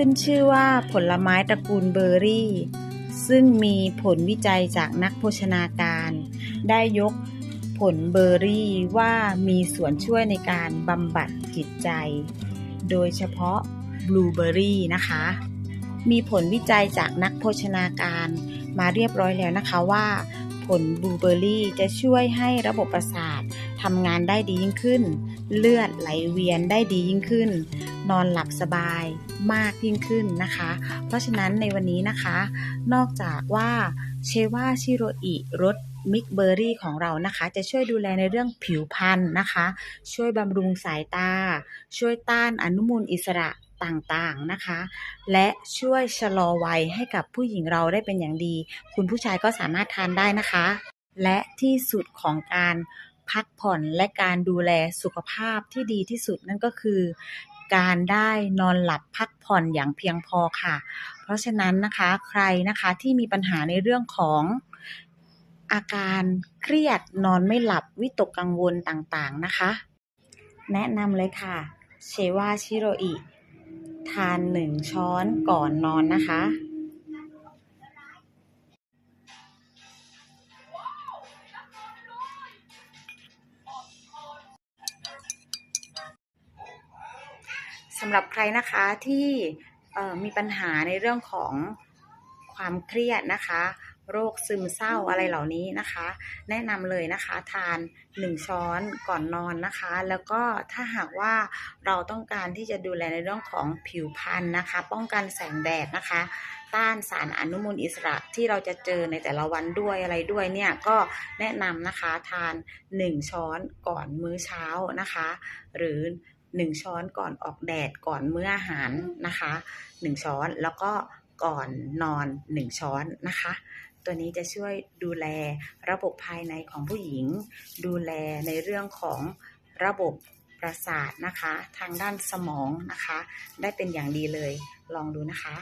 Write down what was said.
ขึ้นชื่อว่าผลไม้ตระกูลเบอร์รี่ ซึ่งมีผลวิจัยจากนักโภชนาการ ได้ยกผลเบอร์รี่ว่ามีส่วนช่วยในการบำบัดจิตใจ โดยเฉพาะบลูเบอร์รี่นะคะ มีผลวิจัยจากนักโภชนาการมาเรียบร้อยแล้วนะคะว่า ผลบลูเบอร์รี่จะช่วยให้ระบบประสาททำงานได้ดียิ่งขึ้น เลือดไหลเวียนได้ดียิ่งขึ้น นอนหลับสบายมากยิ่งขึ้นนะคะ เพราะฉะนั้นในวันนี้นะคะ นอกจากว่าเชว่าชิโรอิรสมิกเบอร์รี่ของเรานะคะ จะช่วยดูแลในเรื่องผิวพรรณนะคะ ช่วยบำรุงสายตา ช่วยต้านอนุมูลอิสระต่างๆนะคะ และช่วยชะลอวัยให้กับผู้หญิงเราได้เป็นอย่างดี คุณผู้ชายก็สามารถทานได้นะคะ และที่สุดของการ พักผ่อนและการดูแลสุขภาพที่ดีที่สุดนั่นก็คือ การได้นอนหลับพักผ่อนอย่างเพียงพอค่ะ เพราะฉะนั้นนะคะใครนะคะที่มีปัญหาในเรื่องของอาการเครียดนอนไม่หลับวิตกกังวลต่างๆนะคะ แนะนำเลยค่ะเชวาชิโรอิทานหนึ่งช้อนก่อนนอนนะคะ สำหรับใครนะคะที่มีปัญหาในเรื่องของความเครียดนะคะ โรคซึมเศร้าอะไรเหล่านี้นะคะ แนะนำเลยนะคะ ทาน 1 ช้อนก่อนนอนนะคะ แล้วก็ถ้าหากว่าเราต้องการที่จะดูแลในเรื่องของผิวพรรณนะคะ ป้องกันแสงแดดนะคะ ต้านสารอนุมูลอิสระที่เราจะเจอในแต่ละวันด้วยอะไรด้วยเนี่ยก็แนะนำนะคะทาน 1 ช้อนก่อนมื้อเช้านะคะ หรือ หนึ่งช้อนก่อนออกแดดก่อนมื้ออาหารนะคะหนึ่งช้อนแล้วก็ก่อนนอนหนึ่งช้อนนะคะ ตัวนี้จะช่วยดูแลระบบภายในของผู้หญิง ดูแลในเรื่องของระบบประสาทนะคะ ทางด้านสมองนะคะ ได้เป็นอย่างดีเลยลองดูนะคะ